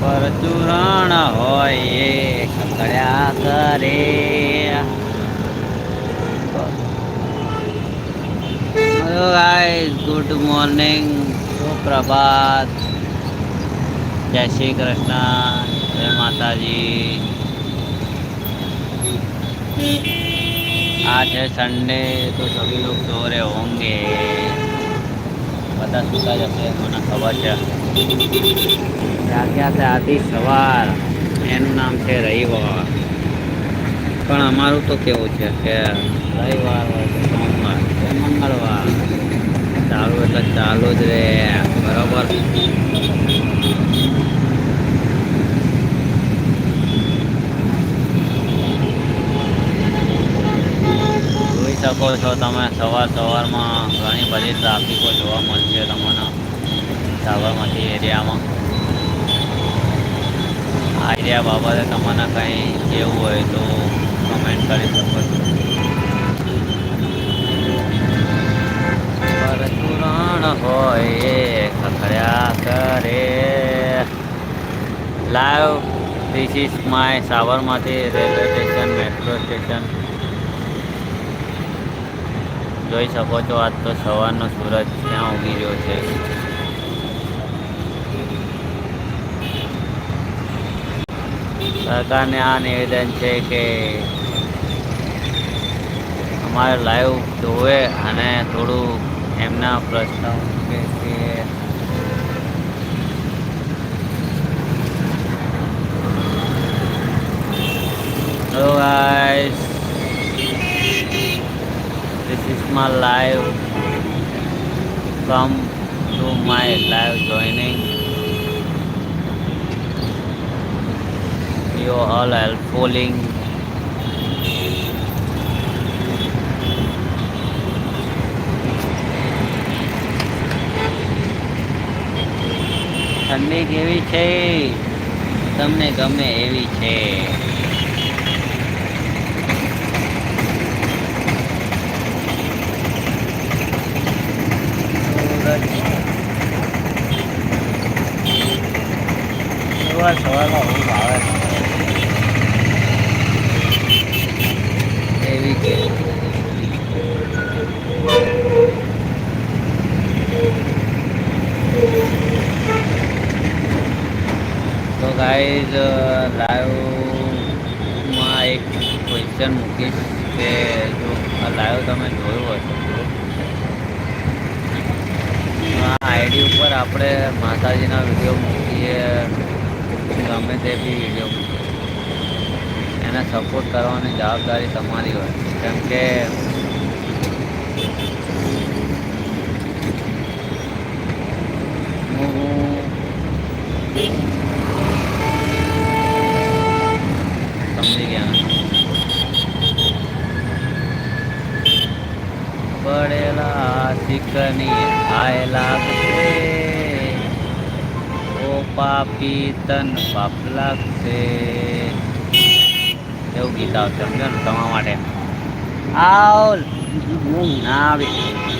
પરચુરણ હોય એ ખકડ્યા કરે hello guys good morning સુપ્રભાત જય શ્રી કૃષ્ણ જય માતાજી आज है संडे तो सभी लोग सो रहे होंगे બધા સુતા જશે ખબર છે? જાગ્યા છે આથી સવાર. એનું નામ છે રવિવાર. પણ અમારું તો કેવું છે કે રવિવાર હોય સોમવાર. મંગળવાર. ચાલુ એટલે ચાલુ જ રે. બરાબર જોઈ શકો છો તમે સવાર સવારમાં ઘણી બધી ટ્રાફિકો જોવા મળશે તમને સાબરમતી એરિયામાં. આ એરિયા બાબતે તમને કંઈ કહેવું હોય તો કમેન્ટ કરી શકો છો. પરચુરણ હોય ખખડ્યા કરે. Live this is my Sabarmati railway station metro station જોઈ શકો છો, આજ તો સવારનો સૂરજ ક્યાં ઉગી રહ્યો છે. સરકારને આ નિવેદન છે કે અમારે લાઈવ જોવે અને થોડું એમના પ્રશ્ન કે hello my live come to my live joining you all helpfulling ઠંડી કેવી છે તમને ગમે એવી છે તો ગાઈઝ લાઈવમાં એક ક્વેશ્ચન મૂકીશ કે જો લાઈવ તમે જોયું હશે આ આઈડી ઉપર આપણે માતાજીના વીડિયો મૂકીએ. ગમે તે બી વીડિયો મૂકીએ એને સપોર્ટ કરવાની જવાબદારી તમારી હોય કેમ કે હું સમજી ગયા ને? પડેલા શીખની આય લાગશે ઓ પાપી તન પાપ લાગશે. એવું ગીત આવશે સમજો ને? તમારા માટે. આવ. ના આવી.